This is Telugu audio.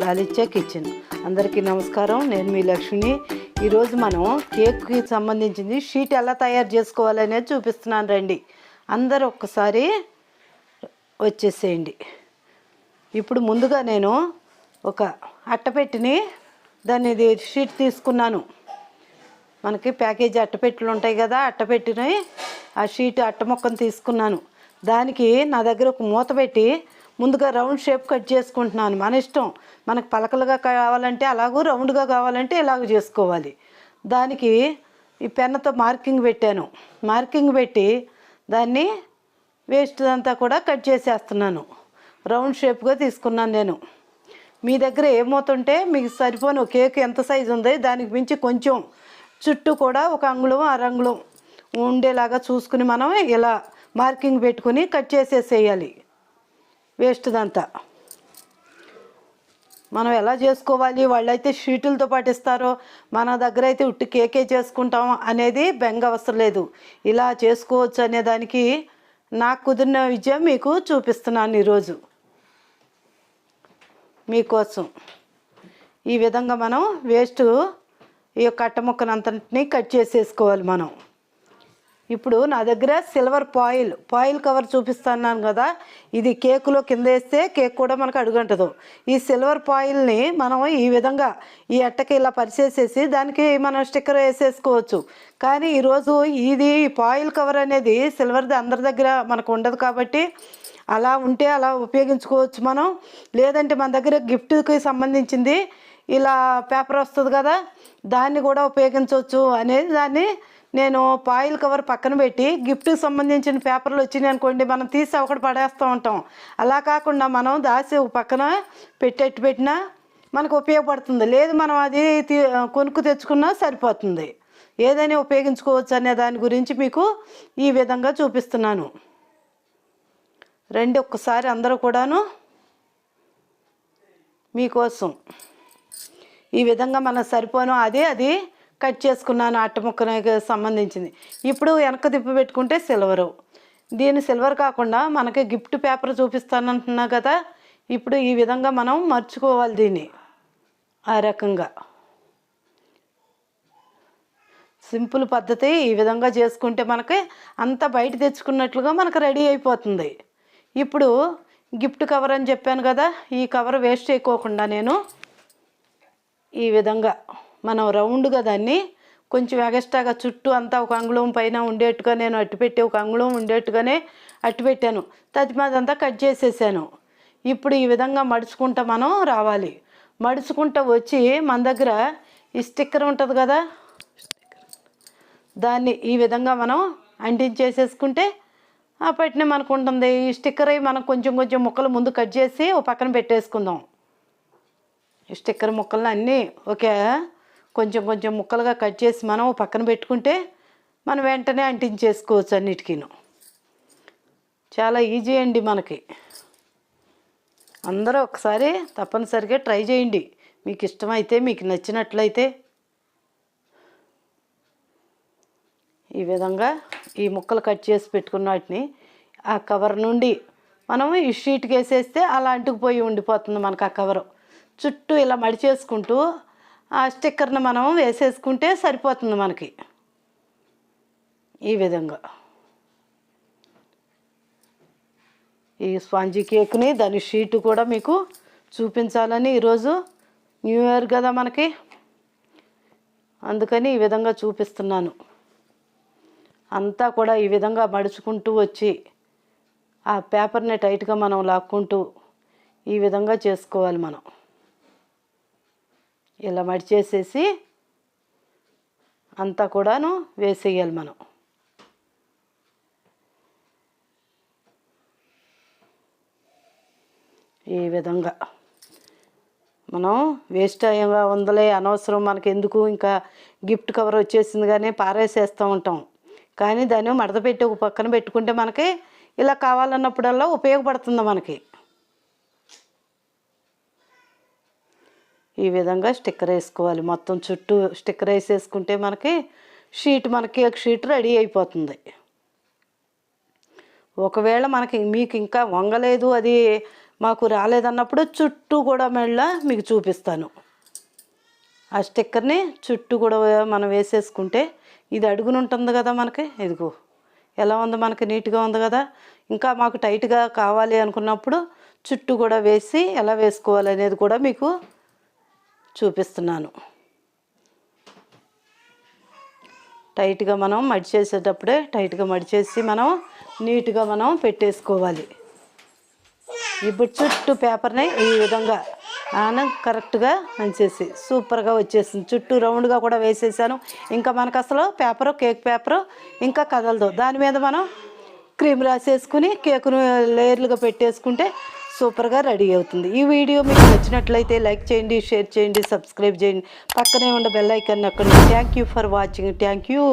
లాలిచ్చే కిచెన్ అందరికీ నమస్కారం. నేను మీ లక్ష్మిని. ఈరోజు మనం కేక్కి సంబంధించింది షీట్ ఎలా తయారు చేసుకోవాలనేది చూపిస్తున్నాను రండి. అందరు ఒక్కసారి వచ్చేసేయండి. ఇప్పుడు ముందుగా నేను ఒక అట్టపెట్టిని దాన్ని షీట్ తీసుకున్నాను. మనకి ప్యాకేజీ అట్టపెట్టెలు ఉంటాయి కదా అట్టపెట్టిని ఆ షీట్ అట్ట మొక్కను తీసుకున్నాను. దానికి నా దగ్గర ఒక మూత పెట్టి ముందుగా రౌండ్ షేప్ కట్ చేసుకుంటున్నాను. మన ఇష్టం. మనకు పలకలుగా కావాలంటే అలాగూ రౌండ్గా కావాలంటే ఇలాగ చేసుకోవాలి. దానికి ఈ పెన్నతో మార్కింగ్ పెట్టాను. మార్కింగ్ పెట్టి దాన్ని వేస్ట్ అంతా కూడా కట్ చేసేస్తున్నాను. రౌండ్ షేప్గా తీసుకున్నాను నేను. మీ దగ్గర ఏమవుతుంటే మీకు సరిపోను కేక్ ఎంత సైజు ఉంది? దానికి మించి కొంచెం చుట్టూ కూడా ఒక అంగుళం అరంగుళం ఉండేలాగా చూసుకుని మనం ఇలా మార్కింగ్ పెట్టుకుని కట్ చేసేసేయాలి. వేస్ట్దంతా. మనం ఎలా చేసుకోవాలి? వాళ్ళైతే షీటులతో పాటిస్తారో? మన దగ్గర అయితే ఉట్టి కేకే చేసుకుంటాం అనేది బెంగ అవసరం లేదు. ఇలా చేసుకోవచ్చు అనే దానికి నాకు కుదిరిన విజయం మీకు చూపిస్తున్నాను ఈరోజు. మీకోసం. ఈ విధంగా మనం వేస్ట్ ఈ యొక్క అట్ట ముక్కనంతటిని కట్ చేసేసుకోవాలి మనం. ఇప్పుడు నా దగ్గర సిల్వర్ పాయిల్ పాయిల్ కవర్ చూపిస్తున్నాను కదా ఇది కేకులో కింద వేస్తే కేక్ కూడా మనకు అడుగంటదు. ఈ సిల్వర్ పాయిల్ని మనం ఈ విధంగా ఈ అట్టకి ఇలా పరిచేసేసి దానికి మనం స్టిక్కర్ వేసేసుకోవచ్చు. కానీ ఈరోజు ఇది పాయిల్ కవర్ అనేది సిల్వర్ది అందరి దగ్గర మనకు ఉండదు కాబట్టి అలా ఉంటే అలా ఉపయోగించుకోవచ్చు మనం. లేదంటే మన దగ్గర గిఫ్ట్కి సంబంధించింది ఇలా పేపర్ వస్తుంది కదా దాన్ని కూడా ఉపయోగించవచ్చు అనేది దాన్ని నేను పాయిల్ కవర్ పక్కన పెట్టి గిఫ్ట్కి సంబంధించిన పేపర్లు వచ్చినాయి అనుకోండి మనం తీసి ఒకటి పడేస్తూ ఉంటాం. అలా కాకుండా మనం దాసి ఒక పక్కన పెట్టెట్టు పెట్టినా మనకు ఉపయోగపడుతుంది. లేదు మనం అది తీ- కొనుక్కు తెచ్చుకున్నా సరిపోతుంది. ఏదైనా ఉపయోగించుకోవచ్చు అనే దాని గురించి మీకు ఈ విధంగా చూపిస్తున్నాను. రండి ఒక్కసారి అందరూ కూడాను మీకోసం. ఈ విధంగా మనకు సరిపోను. అదే అది కట్ చేసుకున్నాను అట్ట ముక్కకి సంబంధించింది. ఇప్పుడు వెనక తిప్పి పెట్టుకుంటే సిల్వరు. దీని సిల్వర్ కాకుండా మనకి గిఫ్ట్ పేపర్ చూపిస్తానంటున్నా కదా ఇప్పుడు ఈ విధంగా మనం మర్చుకోవాలి దీన్ని. ఆ రకంగా. సింపుల్ పద్ధతి ఈ విధంగా చేసుకుంటే మనకి అంత బయట తెచ్చుకున్నట్లుగా మనకు రెడీ అయిపోతుంది. ఇప్పుడు గిఫ్ట్ కవర్ అని చెప్పాను కదా ఈ కవర్ వేస్ట్ చేయకోకుండా నేను ఈ విధంగా మనం రౌండ్గా దాన్ని కొంచెం ఎగస్ట్రాగా చుట్టూ అంతా ఒక అంగుళం పైన ఉండేట్టుగా నేను అట్టు పెట్టి ఒక అంగుళం ఉండేట్టుగానే అట్టు పెట్టాను. తదిమాదంతా కట్ చేసేసాను. ఇప్పుడు ఈ విధంగా మడుచుకుంటా మనం రావాలి. మడుచుకుంటా వచ్చి మన దగ్గర ఈ స్టిక్కర్ ఉంటుంది కదా? దాన్ని ఈ విధంగా మనం అంటించేసేసుకుంటే ఆ మనకు ఉంటుంది. ఈ స్టిక్కర్ అయి మనం కొంచెం కొంచెం ముక్కలు ముందు కట్ చేసి ఓ పక్కన పెట్టేసుకుందాం. ఈ స్టిక్కర్ ముక్కలను అన్నీ ఓకే కొంచెం కొంచెం ముక్కలుగా కట్ చేసి మనం పక్కన పెట్టుకుంటే మనం వెంటనే అంటించేసుకోవచ్చు అన్నిటికీను. చాలా ఈజీ అండి మనకి. అందరూ ఒకసారి తప్పనిసరిగా ట్రై చేయండి. మీకు ఇష్టమైతే మీకు నచ్చినట్లయితే. ఈ విధంగా ఈ ముక్కలు కట్ చేసి పెట్టుకున్న వాటిని ఆ కవర్ నుండి మనం ఈ షీట్కి వేసేస్తే అలా అంటుకుపోయి ఉండిపోతుంది మనకు ఆ కవరు. చుట్టూ ఇలా మడిచేసుకుంటూ ఆ స్టిక్కర్ని మనం వేసేసుకుంటే సరిపోతుంది మనకి. ఈ విధంగా. ఈ స్పాంజీ కేక్ని దాని షీట్ కూడా మీకు చూపించాలని ఈరోజు న్యూ ఇయర్ కదా మనకి. అందుకని ఈ విధంగా చూపిస్తున్నాను. అంతా కూడా ఈ విధంగా మడుచుకుంటూ వచ్చి ఆ పేపర్ని టైట్గా మనం లాక్కుంటూ ఈ విధంగా చేసుకోవాలి మనం. ఇలా మడిచేసేసి అంతా కూడాను వేసేయాలి మనం. ఈ విధంగా మనం వేస్ట్ అయ్యగా ఉందలే అనవసరం మనకి ఎందుకు? ఇంకా గిఫ్ట్ కవర్ వచ్చేసింది కానీ పారేసేస్తూ ఉంటాం. కానీ దాన్ని మడత పెట్టి ఒక పక్కన పెట్టుకుంటే మనకి ఇలా కావాలన్నప్పుడల్లా ఉపయోగపడుతుంది మనకి. ఈ విధంగా స్టిక్కర్ వేసుకోవాలి. మొత్తం చుట్టూ స్టిక్కర్ వేసేసుకుంటే మనకి షీట్ మనకి షీట్ రెడీ అయిపోతుంది. ఒకవేళ మనకి మీకు ఇంకా వంగలేదు అది మాకు రాలేదన్నప్పుడు చుట్టూ కూడా మళ్ళీ మీకు చూపిస్తాను. ఆ స్టిక్కర్ని చుట్టూ కూడా మనం వేసేసుకుంటే ఇది అడుగున ఉంటుంది కదా మనకి. ఇదిగో ఎలా ఉంది మనకి? నీట్గా ఉంది కదా. ఇంకా మాకు టైట్గా కావాలి అనుకున్నప్పుడు చుట్టూ కూడా వేసి ఎలా వేసుకోవాలి అనేది కూడా మీకు చూపిస్తున్నాను. టైట్గా మనం మడిచేసేటప్పుడే టైట్గా మడిచేసి మనం నీట్గా మనం పెట్టేసుకోవాలి. ఇప్పుడు చుట్టూ పేపర్ని ఈ విధంగా ఆనం కరెక్ట్గా అంచేసి సూపర్గా వచ్చేసింది. చుట్టూ రౌండ్గా కూడా వేసేసాను. ఇంకా మనకు అసలు పేపరు కేక్ పేపరు ఇంకా కదలదు. దాని మీద మనం క్రీమ్ రాసేసుకుని కేకును లేయర్లుగా పెట్టేసుకుంటే సూపర్గా రెడీ అవుతుంది. ఈ వీడియో మీకు నచ్చినట్లయితే లైక్ చేయండి షేర్ చేయండి సబ్స్క్రైబ్ చేయండి. పక్కనే ఉన్న బెల్ ఐకాన్ అక్కడ thank you for watching thank you